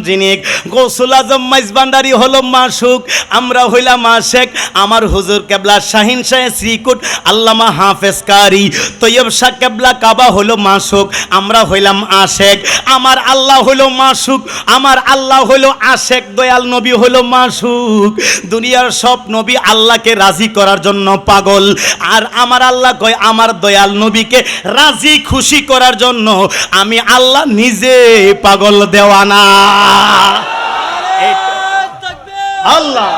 জিনিক, গৌসুল আজম মাইজবান্ডারি হলো মাসুক, আমরা হইলাম আশেক, আমার হুজুর কেবলা শাহিন শাহ শ্রীকুট, আল্লামা হাফেজ কারি, তৈয়ব শাহ কেবলা কাবা হলো মাসুক, আমরা হইলাম আশেক, আমার আল্লাহ হইল মাসুক, আমার আল্লাহ হইল আশেক, দয়াল নবী হইল মাসুক, দুনিয়ার সব নবী আল্লাহকে রাজি করার জন্য পাগল, আর আমার আল্লাহ কয়, আমার দয়াল নবীকে রাজি খুশি করার জন্য, আমি আল্লাহ নিজে পাগল দেওয়ানা। আল্লাহ।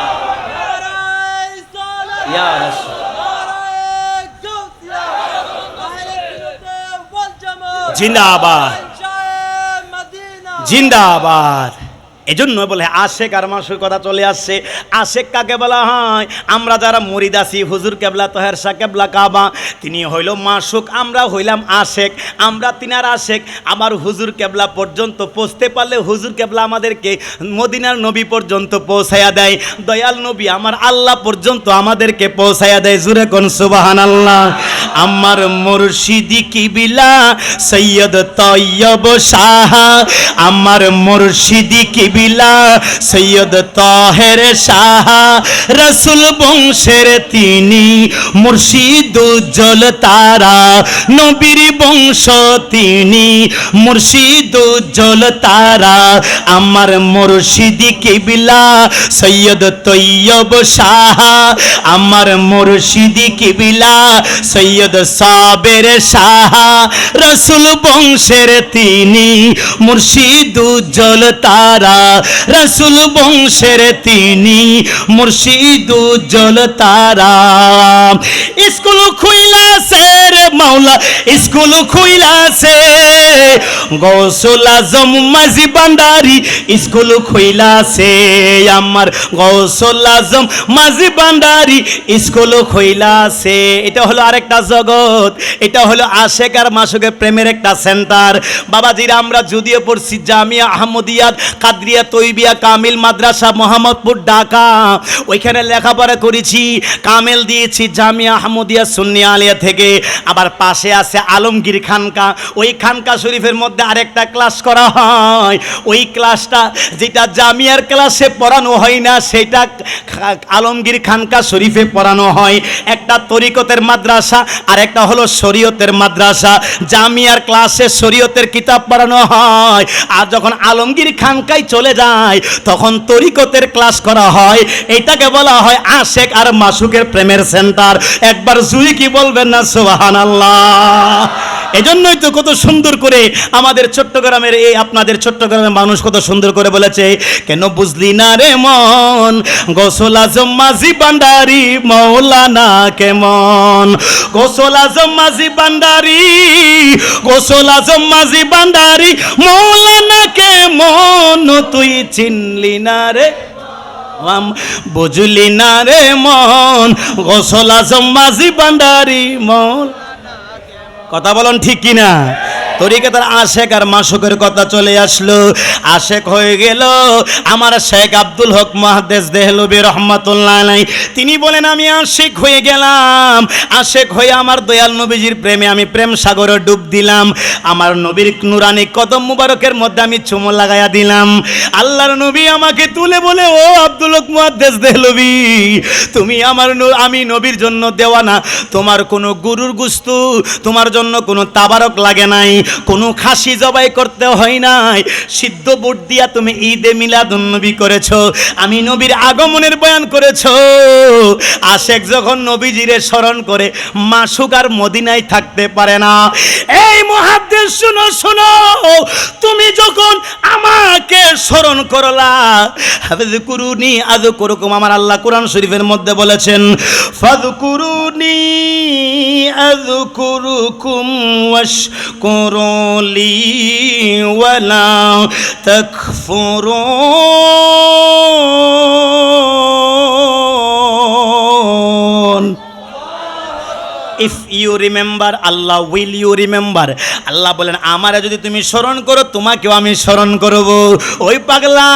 জিন্দাবাদ। জিন্দাবাদ। এজন্য বলে, আশেক আর মাসুর কথা চলে আসছে। আশেক কাকে বলা হয়? আমরা যারা মরিদ আছি, হুজুর কেবলা, তহের শাহ কেবলা, কাবা, তিনি হইল মাসুক, আমরা হইলাম আশেক, আমরা তিনার আশেক। আমার হুজুর কেবলা পর্যন্ত পৌঁছতে পারলে হুজুর কেবলা আমাদেরকে মদিনার নবী পর্যন্ত পৌঁছায়া দেয়। দয়াল নবী, আমার আল্লাহ পর্যন্ত আমাদেরকে পৌঁছায়া দেয়। জুরে কোন সুবাহান আল্লাহ আমার মুর্শিদি কিবিলা, সৈয়দ তৈয়ব শাহ। আমার মুর্শিদি কিবিলা সৈয়দ তাহের শাহ, রসুল বংশের তিনি মুর্শিদ উজ্জ্বল তারা, নবীর বংশ তিনি মুর্শিদ উজ্জ্বল তারা, আমার মুর্শিদি কিবিলা, সৈয়দ তৈয়ব শাহ, আমার মুর্শিদি কিবিলা, সৈয়দ সাবের শাহ, রসুল বংশের তিনি মুর্শিদ উজ্জ্বল তারা রসুল বংশের তিনি মুর্শিদ উজ্জ্বল তারা। স্কুল খুইলাছে রে মাওলা, স্কুল খুইলাছে গৌসুল আজম মাঝি বান্ডারি স্কুল খুইলাছে আমার গৌসুল আজম মাঝি বান্ডারি স্কুল খুইলাছে এটা হলো আরেকটা জগৎ, এটা হলো আশেক আর মাসুকের প্রেমের একটা সেন্টার। বাবাজিরা, আমরা যদিও পড়ছি জামিয়া আহমদিয়াত কাদরিয়া তৈবিয়া কামিল মাদ্রাসা, মোহাম্মদপুর, ঢাকা। ওইখানে লেখাপড়া করেছি, কামেল দিয়েছি জামিয়া আহমদিয়া সুন্নি আলিয়া থেকে। আবার পাশে আছে আলমগীর খানকা। ওই খানকা শরীফের মধ্যে আরেকটা ক্লাস করা হয়। ওই ক্লাসটা যেটা জামিয়ার ক্লাসে পড়ানো হয় না, সেটা আলমগীর খানকা শরীফে পড়ানো হয়। একটা তরিকতের মাদ্রাসা আর একটা হলো শরীয়তের মাদ্রাসা। জামিয়ার ক্লাসে শরীয়তের কিতাব পড়ানো হয়। আর যখন আলমগীর খানকায় চলে যায়, তখন তরিকতের ক্লাস করা হয়। এটাকে বলা হয় আশেক আর মাসুকের প্রেমের সেন্টার একবার জুই কি বলবেন না সোহান আল্লাহ এজন্যই তো কত সুন্দর করে আমাদের চট্টগ্রামের এই আপনাদের চট্টগ্রামের মানুষ কত সুন্দর করে বলেছে, কেন বুঝলি না রে মন? গোসল আজম মাঝি বান্ডারি মৌলানা কেমন? গোসল আজম মাঝি বান্ডারি গোসল আজম মাঝি বান্ডারি মৌলানা কেমন? তুই চিনলি না রে আম বুঝলি না রে মন? গোসল আজম মাঝি বান্ডারি মন কথা বলুন ঠিক কিনা? তরিকে তার আশেক আর মাসুকের কথা চলে আসলো। আশেক হয়ে গেল। আমার শেখ আব্দুল হক মহাদেশ দেহলবি রহমাতুল্লাহ নাই তিনি বলেন, আমি আশেক হয়ে গেলাম। আশেক হয়ে আমার দয়াল নবীজির প্রেমে আমি প্রেম সাগরে ডুব দিলাম। আমার নবীর নুরানি কদম মুবারকের মধ্যে আমি চুমো লাগাইয়া দিলাম। আল্লাহর নবী আমাকে তুলে বলে, ও আব্দুল হক মহাদেশ দেহলবি, তুমি আমার আমি নবীর জন্য দেওয়া না তোমার কোনো গুরুর গুস্তু, তোমার জন্য কোনো তাবারক লাগে নাই। কোনো খাসি জবাই করতে হয় নাই। সিদ্ধ বুট দিয়া তুমি ঈদে মিলাদুন্নবী করেছ। আমি নবীর আগমনের বয়ান করেছ। আশেক যখন নবীজিরে স্মরণ করে মাসুক আর মদিনায় থাকতে পারে না। এই মহাদেশ শুনো শুনো, তুমি যখন আমাকে স্মরণ করলা কুরুনি আজ করুকুম আমার আল্লাহ কোরআন শরীফের মধ্যে বলেছেন ফাদকুরুনি আযকুরুকুম تنصروا لي ولا تكفرون. If you remember Allah will you remember Allah বলেন, আমারে যদি তুমি স্মরণ করো, তোমাকেও আমি স্মরণ করব। ওই পাগলা,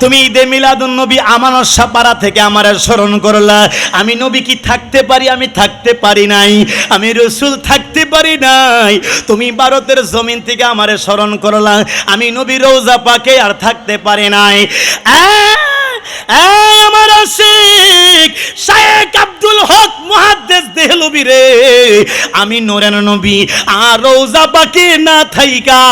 তুমি ঈদে মিলাদুন নবী আমানত পাড়া থেকে আমার স্মরণ করলা। আমি নবী কি থাকতে পারি? আমি থাকতে পারি নাই। আমি রসুল থাকতে পারি নাই। তুমি ভারতের জমিন থেকে আমারে স্মরণ করলা। আমি নবী রোজা পাকে আর থাকতে পারি নাই। আমার আশিক, শায়েক আব্দুল হক মুহাদ্দিস দেহলবি রে। আমি নোরেন নবী, আর রোজা বাকি না থাইকা।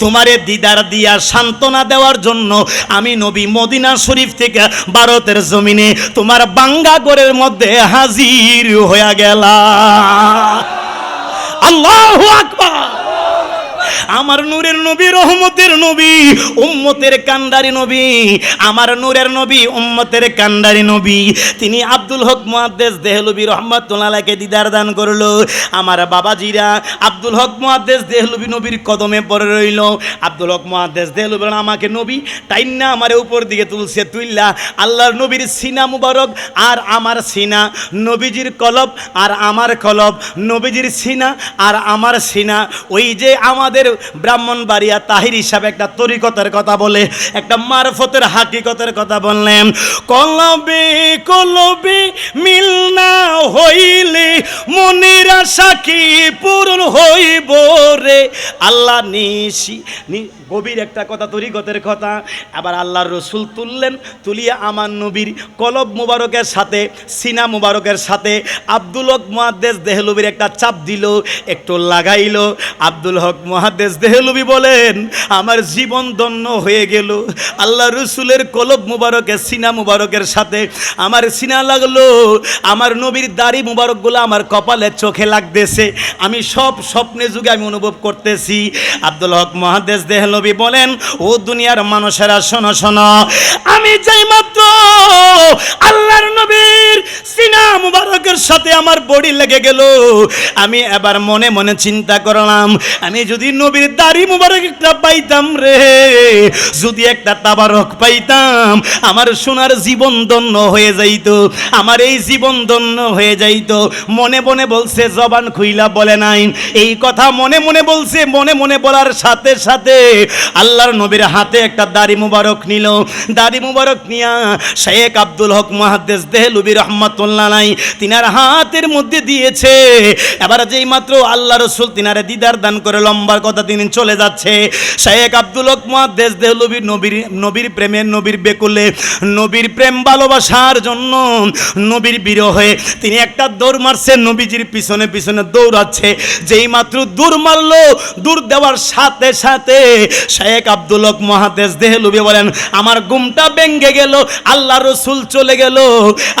তোমারে দিদার দিয়া সান্ত্বনা দেওয়ার জন্য আমি নবী মদিনা শরীফ থেকে ভারতের জমিনে তোমার বাঙ্গা গড়ের মধ্যে হাজির হয়ে গেলা আল্লাহু আকবার। আমার নূরের নবী, রহমতের নবী, উম্মতের কান্ডারি নবী। আমার নূরের নবী, উম্মতের কান্ডারি নবী। তিনি আব্দুল হক মুহাদ্দেস দেহলবি রহমাতুল্লাহকে দিদার দান করল। আমার বাবাজিরা আব্দুল হক মুহাদ্দেস দেহলবি নবীর কদমে পড়ে রইল। আব্দুল হক মুহাদ্দেস দেহলবি আমাকে নবী তাই না আমার উপর দিকে তুলছে তুইল্লা আল্লাহর নবীর সিনা মুবারক আর আমার সিনা। নবীজির কলব আর আমার কলব, নবীজির সিনা আর আমার সিনা। ওই যে আমাদের ব্রাহ্মণবাড়িয়া তাহির হিসাবে একটা তরিকতের কথা বলে, একটা মারফতের হাকিকতের কথা বললেন। কলবে কলবে মিল না হইলে মনের আশা কি পূরণ হইব রে? আল্লাহ নিশি গভীর একটা কথা তরিকতের কথা। আবার আল্লাহর রসুল তুললেন, তুলিয়া আমার নবীর কলব মুবারকের সাথে, সিনা মুবারকের সাথে, আব্দুল হক মহাদ্দেশ দেহলবির একটা চাপ দিল, একটু লাগাইল। আব্দুল হক মহাদ্দেশ দেহলবি বলেন, আমার জীবন দন্য হয়ে গেল। আল্লাহ রসুলের কলব মুবারকের সিনা মুবারকের সাথে আমার সিনা লাগল। আমার নবীর দাড়ি মুবারকগুলো আমার কপালে, চোখে লাগতেছে। আমি সব স্বপ্নে যুগে আমি অনুভব করতেছি। আব্দুল হক মহাদেশ দেহলবি বলেন, ও দুনিয়ার মানুষেরা, শোনো শোনো, আমি যাই মাত্র আল্লাহর নবীর সিনা মুবারকের সাথে আমার বডি লেগে গেল, আমি এবার মনে মনে চিন্তা করলাম, আমি যদি নবীর দাড়ি মুবারক একটা পাইতাম রে, যদি একটা তাবারক পাইতাম, আমার সোনার জীবন ধন্য হয়ে যাইত, আমার এই জীবন ধন্য হয়ে যাইত, মনে মনে বলছে, জবান খুইলা বলে নাই, এই কথা মনে মনে বলছে, মনে মনে বলার সাথে সাথে আল্লাহর নবীর হাতে একটা দাড়ি মুবারক নিল। দাড়ি মুবারক নিয়া শেখ আব্দুল হক মহাদ্দেশ দেহলুবি রহমতুল্লাহ নাই তিনার হাতের মধ্যে দিয়েছে। এবার যেই মাত্র আল্লাহ রসুল তিনারে দিদার দান করে লম্বার কথা তিনি চলে যাচ্ছে। শেখ আব্দুল হক মহাদ্দেশ দেহলুবি নবীর নবীর প্রেমের নবীর বেকুলে, নবীর প্রেম ভালোবাসার জন্য নবীর বিরহে তিনি একটা দৌড় মারছে, নবীজির পিছনে পিছনে দৌড়াচ্ছে। যেই মাত্র দূর মারলো দূর দেওয়ার সাথে সাথে শেখ আব্দুলক মহাদেশ দেহলুবি বলেন, আমার ঘুমটা ভেঙ্গে গেল আল্লাহ রসুল চলে গেল।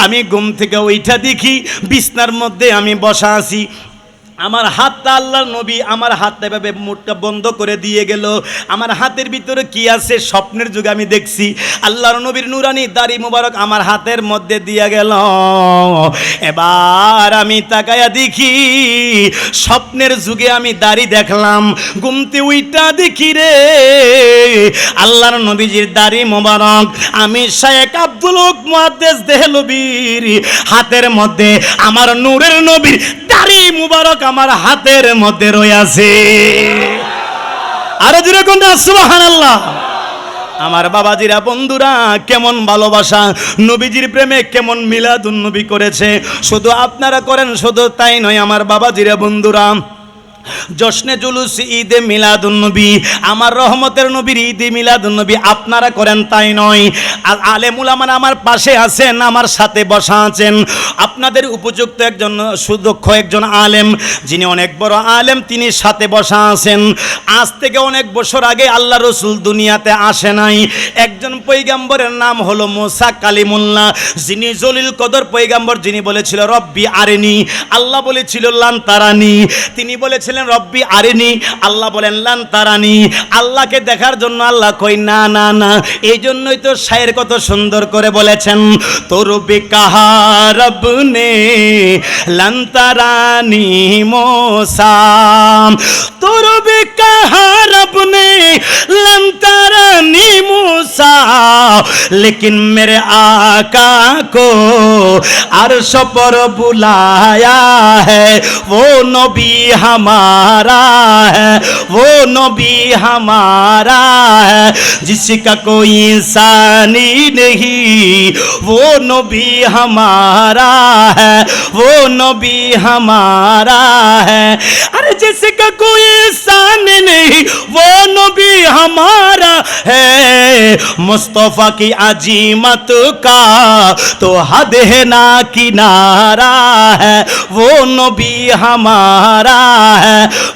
আমি ঘুম থেকে ওইটা দেখি, বিছনার মধ্যে আমি বসা আছি। আমার হাতটা আল্লাহর নবী, আমার হাতটা এভাবে মুখটা বন্ধ করে দিয়ে গেল। আমার হাতের ভিতরে কি আছে স্বপ্নের যুগে আমি দেখছি। আল্লাহর নবীর নুরানি দাড়ি মুবারক আমার হাতের মধ্যে দিয়ে গেল। এবার আমি তাকায়া দেখি, স্বপ্নের যুগে আমি দাড়ি দেখলাম। গুমতে উইটা দেখি রে, আল্লাহর নবীজির দাড়ি মোবারক। আমি শেখ আব্দুল মুহাদ্দিস দেহলবীর হাতের মধ্যে আমার নূরের নবীর দাড়ি মুবারক আমার হাতের মধ্যে রয়েছে আরও জুড়ে কোনটা সুবহানাল্লাহ। আমার বাবাজিরা, বন্ধুরা, কেমন ভালোবাসা, নবীজির প্রেমে কেমন মিলাদুন্নবী করেছে। শুধু আপনারা করেন, শুধু তাই নয়, আমার বাবাজিরা, বন্ধুরা জশ্নে জুলুস ঈদে মিলাদুন নবী, আমার রহমতের নবীর ঈদে মিলাদুন নবী আপনারা করেন তাই নয়। আর আলেমুল আমার পাশে আছেন, আমার সাথে বসা আছেন। আপনাদের উপযুক্ত একজন সুদক্ষ একজন আলেম, যিনি অনেক বড় আলেম, তিনি সাথে বসা আছেন। আজ থেকে অনেক বছর আগে আল্লাহ রসুল দুনিয়াতে আসে নাই। একজন পৈগাম্বরের নাম হলো মোসা কালিমুল্লাহ, যিনি জলিল কদর পৈগাম্বর, যিনি বলেছিল, রব্বি আরেনি। আল্লাহ বলেছিল, লান তারানি। তিনি বলেছিলেন রব্বি আরেনি আল্লাহ বলেন লান তারানি আল্লাহকে দেখার জন্য আল্লাহ কই না না না এই জন্যই তো শায়ের কত সুন্দর করে বলেছেন তোর বেকাহা রবনে লান তারানি মোসাম তোর বেকাহা রবনে লান তারানি মোসাম लेकिन मेरे आका को अर्श पर बुलाया है वो नबी हमारा है, वो नबी हमारा है, जिसका कोई इंसानी नहीं, वो नबी हमारा है, वो नबी हमारा है। अरे जिसका कोई इंसान नहीं, वो नबी हमारा है। मुस्तफ़ा की अजीमत का तो हद है ना किनारा है, वो नबी हमारा है।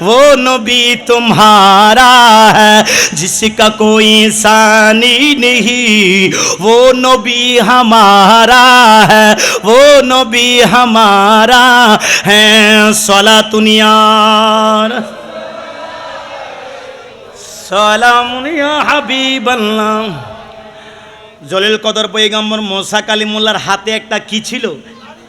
वो नबी तुम्हारा है जिसका कोई इंसानी नहीं वो नबी हमारा है वो नबी हमारा है सला दुनियार সালামুনিয়া হাবিবাল্লাহ জলিল কদর পৈগম্বর মোসা কালিমুল্লার হাতে একটা কি ছিল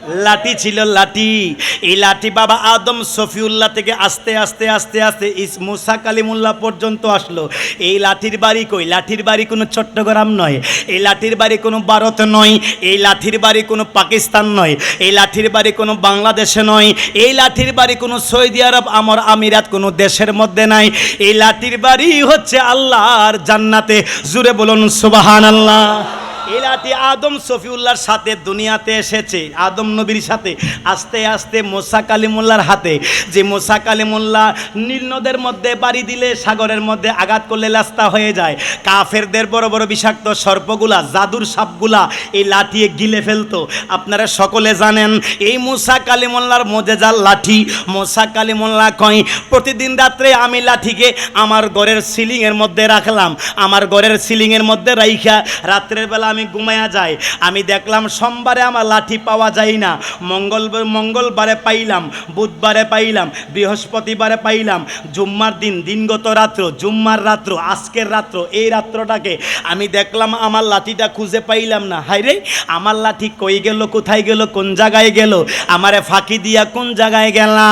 লাঠি ছিল লাঠি। এই লাঠি বাবা আদম সফিউল্লাহ থেকে আস্তে আস্তে আস্তে আস্তে ইস মুসা কালিমুল্লাহ পর্যন্ত আসলো। এই লাঠির বাড়ি কই? লাঠির বাড়ি কোনো চট্টগ্রাম নয়। এই লাঠির বাড়ি কোনো ভারত নয়। এই লাঠির বাড়ি কোনো পাকিস্তান নয়। এই লাঠির বাড়ি কোনো বাংলাদেশে নয়। এই লাঠির বাড়ি কোনো সৌদি আরব, আমর, আমিরাত কোনো দেশের মধ্যে নাই। এই লাঠির বাড়ি হচ্ছে আল্লাহর জান্নাতে। জুড়ে বলুন সুবাহান আল্লাহ এই লাঠি আদম সফিউল্লাহর সাথে দুনিয়াতে এসেছে, আদম নবীর সাথে, আস্তে আস্তে মোসা কালিমুল্লার হাতে। যে মোসা কালিমুল্লাহ নীল নদের মধ্যে বাড়ি দিলে, সাগরের মধ্যে আঘাত করলে লাস্তা হয়ে যায়। কাফেরদের বড় বড় বিষাক্ত সর্পগুলা, জাদুর সাপগুলা এই লাঠিয়ে গিলে ফেলতো। আপনারা সকলে জানেন, এই মুসা কালিমুল্লার মজেজার লাঠি, মোসা কালিমুল্লাহ কয়, প্রতিদিন রাত্রে আমি লাঠিকে আমার ঘরের সিলিংয়ের মধ্যে রাখলাম। আমার ঘরের সিলিংয়ের মধ্যে রাইখা, রাত্রের বেলা আমি ঘুমায়া যাই, আমি দেখলাম সোমবারে আমার লাঠি পাওয়া যায় না। মঙ্গল, মঙ্গলবারে পাইলাম, বুধবারে পাইলাম, বৃহস্পতিবারে পাইলাম, জুম্মার দিন, দিনগত রাত্র, জুম্মার রাত্র, আজকের রাত্র, এই রাত্রটাকে আমি দেখলাম আমার লাঠিটা খুঁজে পাইলাম না। হাই রে, আমার লাঠি কই গেল, কোথায় গেল, কোন জায়গায় গেল? আমারে ফাঁকি দিয়া কোন জায়গায় গেলা?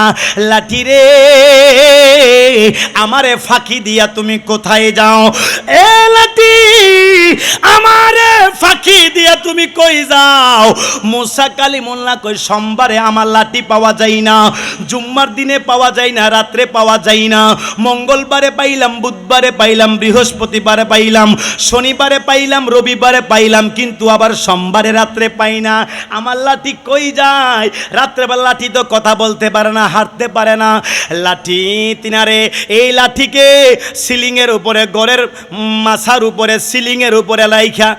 লাঠি রে, আমারে ফাঁকি দিয়া তুমি কোথায় যাও? এ লাঠি আমারে ফাঁকি দিয়া তুমি কই যাও? মুসা কালী মোল্লা কই, সোমবারে আমার লাঠি পাওয়া যায় না, জুম্মার দিনে পাওয়া যায় না, রাত্রে পাওয়া যায় না। মঙ্গলবারে পাইলাম, বুধবারে পাইলাম, বৃহস্পতিবারে পাইলাম, শনিবারে পাইলাম, রবিবারে পাইলাম, কিন্তু আবার সোমবারে রাত্রে পাই না। আমার লাঠি কই যায়? রাত্রেবেলা লাঠি তো কথা বলতে পারে না, হাঁটতে পারে না। লাঠি তিনারে, এই লাঠিকে সিলিংয়ের উপরে, গড়ের মাছার উপরে, সিলিংয়ের উপরে লাইখা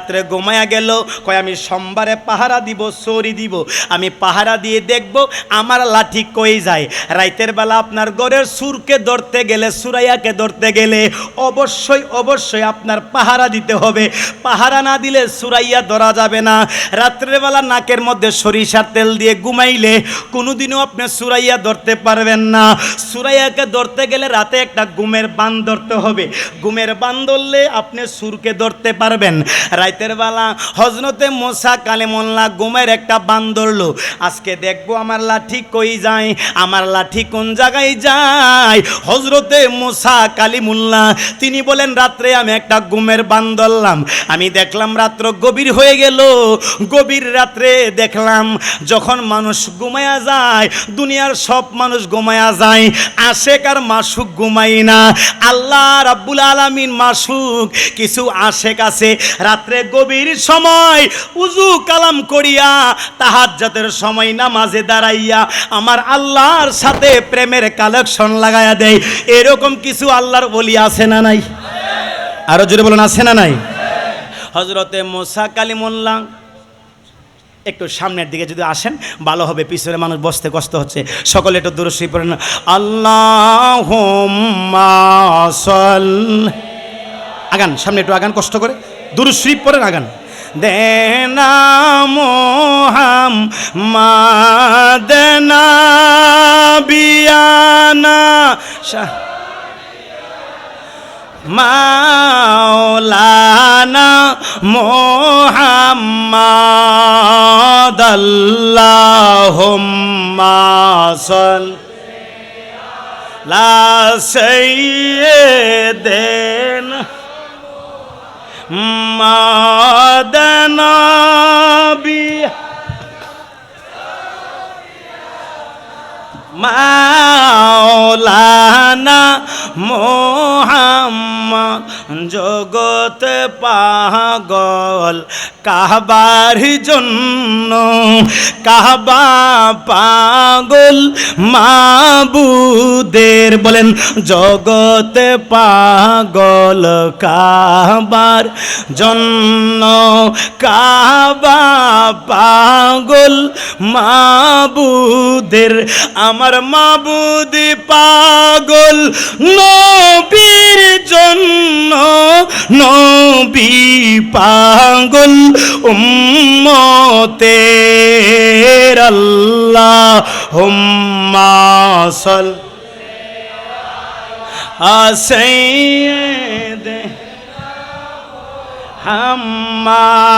রাত্রে ঘুমায়া গেল, কয়, আমি সোমবারে পাহারা দিব, সরি দিব। আমি পাহারা দিয়ে দেখব আমার লাঠি কই যায়। রাইতের বেলা আপনার গড়ের সুরকে ধরতে গেলে, সুরাইয়াকে ধরতে গেলে অবশ্যই অবশ্যই আপনার পাহারা দিতে হবে। পাহারা না দিলে সুরাইয়া ধরা যাবে না। রাত্রের বেলা নাকের মধ্যে সরিষার তেল দিয়ে ঘুমাইলে কোনোদিনও আপনি সুরাইয়া ধরতে পারবেন না। সুরাইয়াকে ধরতে গেলে রাতে একটা গুমের বান ধরতে হবে। গুমের বান ধরলে আপনি সুরকে ধরতে পারবেন। রাতের বেলা হজরতে মোসা কালেমোল্লা ঘুমের একটা বান ধরলো। আজকে দেখব আমার লাঠি কই যায়, আমার লাঠি কোন জায়গায় যায়? হজরতে মোসা কালিমুল্লাহ, তিনি বলেন, রাত্রে আমি একটা ঘুমের বান ধরলাম। আমি দেখলাম রাত্র গভীর হয়ে গেল। গভীর রাত্রে দেখলাম যখন মানুষ ঘুমায়া যায়, দুনিয়ার সব মানুষ ঘুমায়া যায়, আশেক আর মাসুক ঘুমাই না। আল্লাহ রাব্বুল আলামিন মাসুক, কিছু আশেক আছে। রাত্রে গভীর সময় উজু কালাম করিয়া তাহাজ্জাতের সময় নামাজে দাঁড়াইয়া আমার আল্লাহর সাথে প্রেমের কালেকশন লাগায়া দেয়। এরকম কিছু আল্লাহর বলি আছে না নাই? আরও জোরে বলুন, আছে না নাই? হজরতে মোসা কালিমুল্লাহ, একটু সামনের দিকে যদি আসেন, ভালো হবে, পিছনে মানুষ বসতে কষ্ট হচ্ছে। সকলে একটু দূরে শুয়ে পড়েন। আল্লাহ আগান, সামনে একটু আগান, কষ্ট করে। দূরে শুয়ে পড়েন আগান দেনা মোহাম মাদনা বিয়ানা শাহ। মাওলানা মোহাম্মদ আল্লাহুম্মা সাল। লা সাইয়্যিদিনা মাওলানা মোহাম্মদ জগত পাগল কাহবার জন্য, কাহবা পাগল মাবুদের বলেন, জগত পাগল কাহবার জন্য কাবা পাগল মাবুদের, আমার মাবুদি পাগল নবীর জন্য নবী পাগল উম্মতের আল্লাহ হুম্মা সাল আসেদে হাম্মাদনা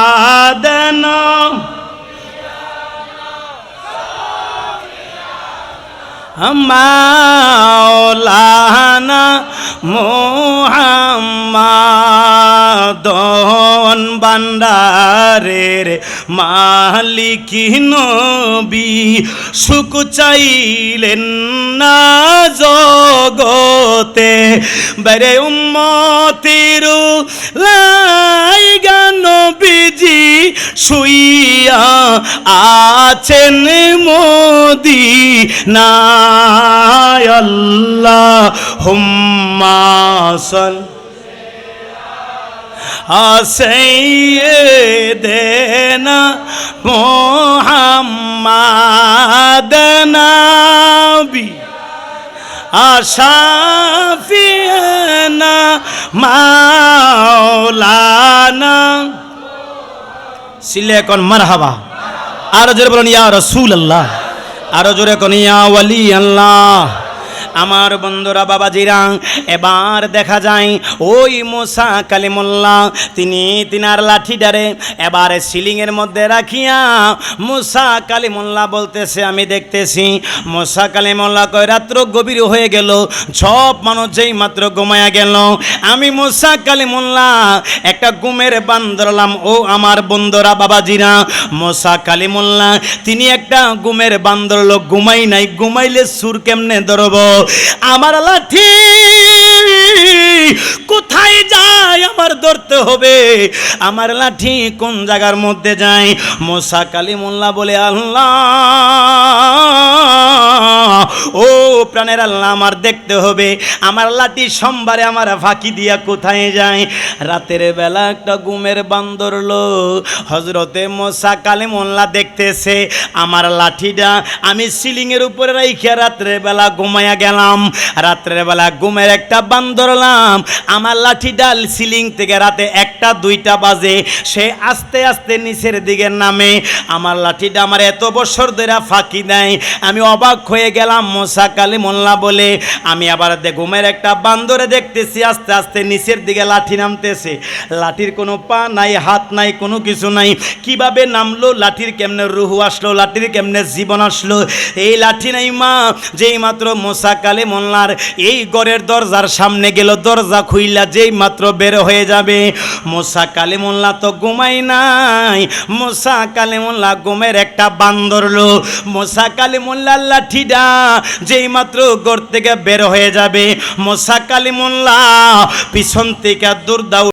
মাওলানা মোহাম্মাদন বান্ডারের মালিকি নবী সুখ চাইলেন না জগতে বেরে উম্মতির বিজি শুইয়া আছেন মোদি আল্লাহ হুম্মাসল দেনা মোহাম্মদ নবী আশাফিয়ানা মাওলানা সিলে এখন মারহাবা। আরও জোরে বলুন, ইয়া রসুল আল্লাহ আরও জোরে কোন, ইয়া ওয়ালি আল্লাহ। আমার বন্ধুরা বাবাজিরা, এবার দেখা যায় ওই মোসা কালিমুল্লাহ, তিনি তিনার লাঠিটারে এবার সিলিংয়ের মধ্যে রাখিয়া মোসা কালিমুল্লাহ বলতেছে, আমি দেখতেছি মোসা কালিমুল্লাহ কয় রাত্র গভীর হয়ে গেল, সব মানুষ যেই মাত্র ঘুমায়া গেল, আমি মোসা কালিমুল্লাহ একটা গুমের বান ধরলাম, ও আমার বন্ধুরা বাবাজিরা, মোসা কালিমুল্লাহ, তিনি একটা গুমের বান ধরলো, ঘুমাই নাই, ঘুমাইলে সুর কেমনে ধরব? আমার লাঠি, কোথায় যায় আমার ধরতে হবে? আমার লাঠি কোন জায়গার মধ্যে যায়? মোসা কালিমুল্লাহ বলে, আল্লাহ প্রাণের আল্লাহ আমার দেখতে হবে। আমার লাঠি সোমবারে আমার ফাঁকি দিয়া কোথায় যায়? রাতের বেলা একটা গুমের বান্দর লো হজরতে মশা মোসা কালিমুল্লাহ দেখতেছে, আমার লাঠিটা আমি সিলিংয়ের উপরে রাইখে রাত্রের বেলা ঘুমাইয়া গেলাম। রাত্রের বেলা ঘুমের একটা বান্দরলাম আমার লাঠিটা সিলিং থেকে রাতে একটা, দুইটা বাজে। সে আস্তে আস্তে নিচের দিকে নামে, আমার লাঠিটা আমার এত বছর ধরে ফাঁকি দেয়। আমি অবাক হয়ে গেলাম, মোসা কালী মোল্লা বলে আমি আবার ঘুমের একটা বান্দরে দেখতেছি, আস্তে আস্তে নিচের দিকে লাঠি নামতেছে। লাঠির কোনো পা নাই, হাত নাই, কোনো কিছু নাই। কীভাবে নামলো, লাঠির কেমনে রুহু আসলো, লাঠির কেমনে জীবন আসলো? এই লাঠি নাই মা, যেই মাত্র মোসা কালী মোল্লার, এই ঘরের দরজার সামনে গেল, দরজা খুইলা যেই মাত্র বের হয়ে যাবে। মোসা কালী মোল্লা তো ঘুমাই নাই মোসা কালী মোল্লা ঘুমের একটা বান্দর লো। মোসা কালী মোল্লার লাঠিটা যেই মাত্র ঘর থেকে বের হয়ে যাবে। মোসা কালিমুল্লাহ মোল্লা পিছন থেকে দুর্দা